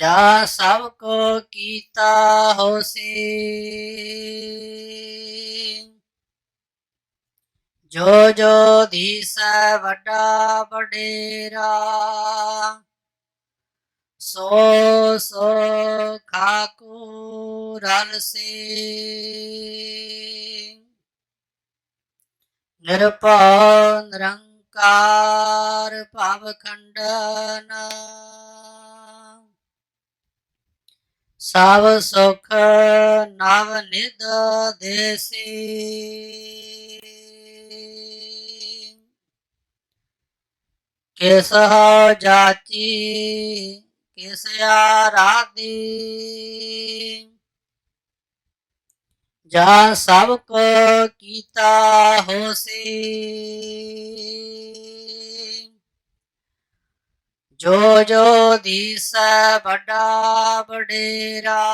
ਜਾ ਸਭ ਕੋ ਕੀਤਾ ਹੋਸੀ। ਜੋ ਜੋ ਦੀਸੈ ਵੱਡਾ ਵਡੇਰਾ, ਸੋ ਸੋ ਖਾਕੂ ਰਲ ਸੇ ਨਿਰਭਉ ਨਿਰੰਕਾਰ ਭਵ ਖੰਡਨ। ਸਭ ਸੁਖ ਨਵ ਨਿਦ ਦੇਸੀ। ਕਿਸ ਹੋ ਜਾਚੀ, ਕਿਸ ਆਰਾਧੀ ਜਾਂ ਸਭ ਕੋ ਕੀਤਾ ਹੋਸੀ। ਜੋ ਜੋ ਦੀਸੈ ਵੱਡਾ ਵਡੇਰਾ,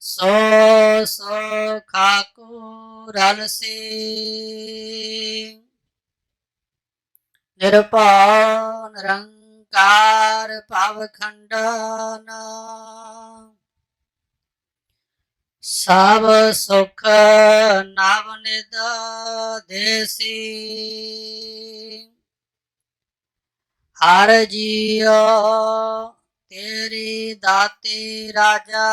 ਸੋ ਸੋ ਖਾਕੂ ਰਲ ਸੀ ਨਿਰਭਉ ਨਿਰੰਕਾਰ ਭਵ ਖੰਡਨ। ਸਭ ਸੁਖ ਨਵ ਨਿਦ ਦੇਸੀ। ਹਰ ਜੀਉ ਤੇਰੀ ਦਾਤੀ ਰਾਜਾ।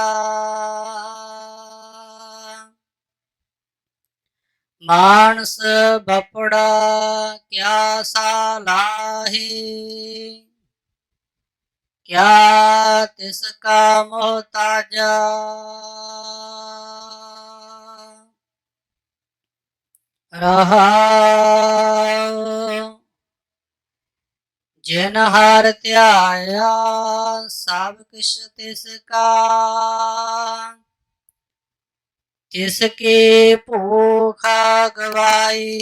ਮਾਨਸ ਬਪੜਾ ਕਿਆ ਸਾਲਾਹੀ। ਕਿਆ ਤਿਸ ਕਾ ਮੋਹਤਾਜਾ ਰਹਾ ਜਿਨ ਹਰ ਧਿਆਇਆ, ਸਭ ਕਿਛ ਤਿਸ ਕਾ। ਤਿਸ ਕੀ ਭੂਖ ਗਵਾਈ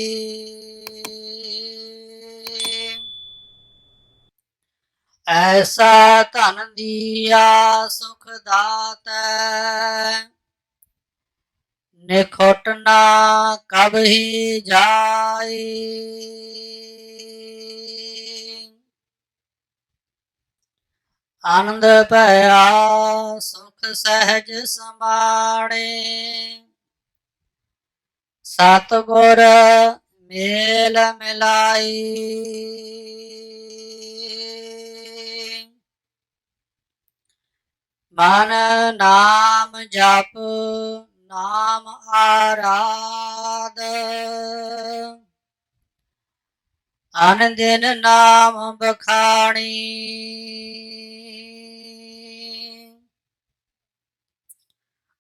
ਐਸਾ ਧਨ ਦੀਆ ਸੁਖ ਦਾਤੈ। ਨਿਖੋਟ ਨਾ ਕਬਹੀ ਜਾਈ। ਆਨੰਦ ਭਇਆ ਸੁਖ ਸਹਿਜ ਸਮਾਣੇ ਸਤਗੁਰ ਮੇਲ ਮਿਲਾਈ। ਮਨ ਨਾਮ ਜਪ, ਨਾਮ ਆਰਾਧ। ਅਨ ਦਿਨ ਨਾਮ ਬਖਾਣੀ।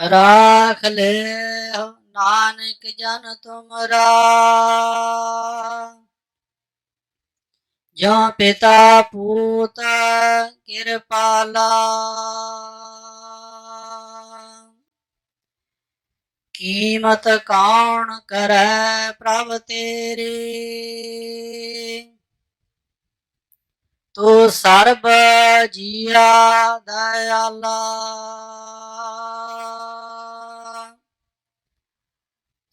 ਰਾਖ ਲੈ ਨਾਨਕ ਜਨ ਤੁਮਰਾ। ਜੋ ਪਿਤਾ ਪੂਤ ਕਿਰਪਾਲਾ ਕੀਮਤ ਕੌਣ ਕਰੈ ਪ੍ਰਭ ਤੇਰੀ। ਤੂੰ ਸਰਬ ਜੀਆ ਦਇਆਲਾ।